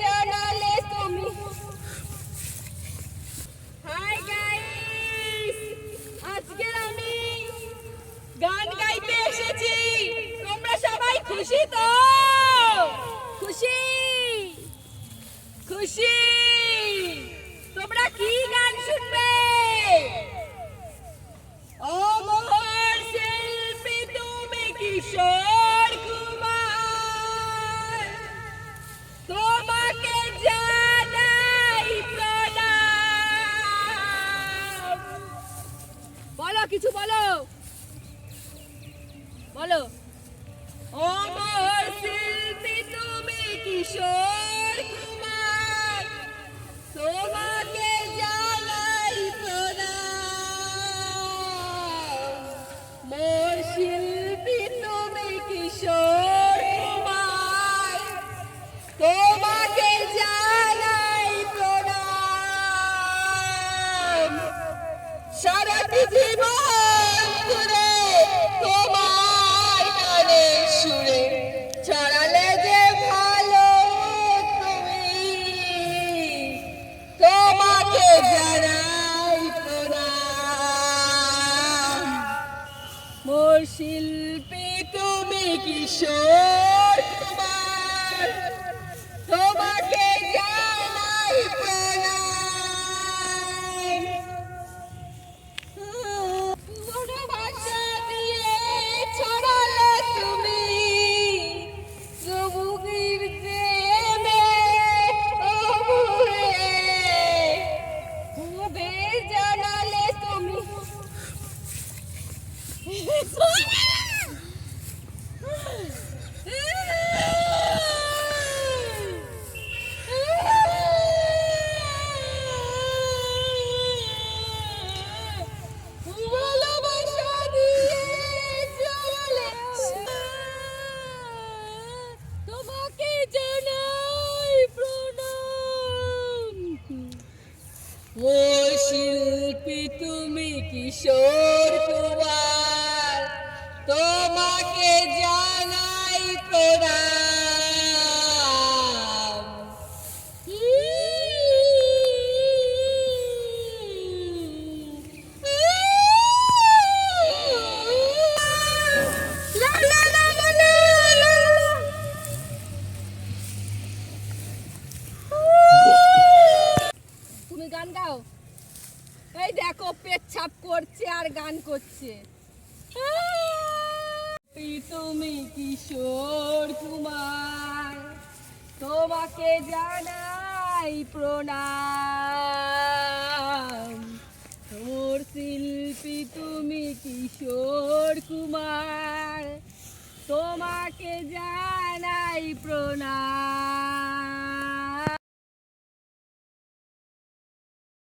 জানালে তুমি। Hi guys আজকে আমি গান গাইতে এসেছি। তোমরা সবাই খুশি তো? খুশি? খুশি? তোমরা কি গান শুনবে? অমর শিল্পী তুমি কিশোর? বলো। বলো। ও অমর শিল্পী তুমি কিশোর। মোর শিল্পী তুমি কিশোর? ও শিল্পী তুমি কিশোর? গাও এই দেখো পেচ্ছাপ করছে আর গান করছে। তুমি কিশোর কুমার, তোমাকে জানাই প্রণাম। তোর শিল্পী তুমি কিশোর কুমার, তোমাকে জানাই প্রণাম।